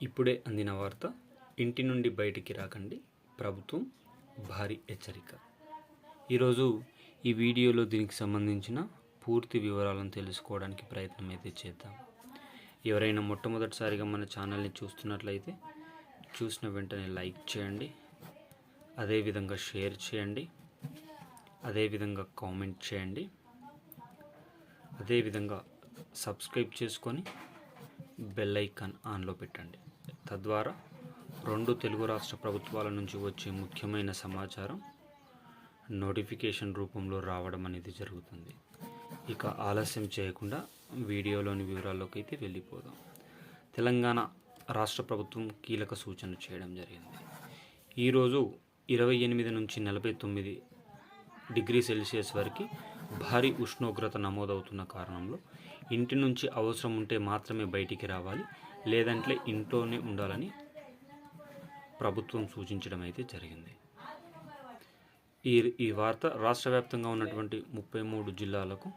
ఇప్పుడే అందిన వార్త ఇంటి నుండి బయటికి రాకండి ప్రభుత్వం భారీ హెచ్చరిక. ఈరోజు ఈ వీడియోలో దీనికి సంబంధించిన పూర్తి వివరాలను తెలుసుకోవడానికి ప్రయత్నం అయితే చేద్దాం. ఎవరైనా మొట్టమొదటిసారిగా మన ఛానల్ని చూస్తున్నట్లయితే చూసిన వెంటనే లైక్ చేయండి అదేవిధంగా షేర్ చేయండి అదేవిధంగా కామెంట్ చేయండి అదేవిధంగా సబ్స్క్రైబ్ చేసుకొని బెల్ ఐకాన్ ఆన్లో పెట్టండి. తద్వారా రెండు తెలుగు రాష్ట్ర ప్రభుత్వాల నుంచి వచ్చే ముఖ్యమైన సమాచారం నోటిఫికేషన్ రూపంలో రావడం అనేది జరుగుతుంది. ఇక ఆలస్యం చేయకుండా వీడియోలోని వివరాల్లోకి అయితే వెళ్ళిపోదాం. తెలంగాణ రాష్ట్ర ప్రభుత్వం కీలక సూచన చేయడం జరిగింది. ఈరోజు ఇరవై ఎనిమిది నుంచి నలభై తొమ్మిది డిగ్రీ సెల్సియస్ వరకు భారీ ఉష్ణోగ్రత నమోదవుతున్న కారణంలో ఇంటి నుంచి అవసరం ఉంటే మాత్రమే బయటికి రావాలి లేదంటే ఇంట్లోనే ఉండాలని ప్రభుత్వం సూచించడం అయితే జరిగింది. ఈ ఈ వార్త రాష్ట్ర వ్యాప్తంగా ఉన్నటువంటి ముప్పై మూడు జిల్లాలకు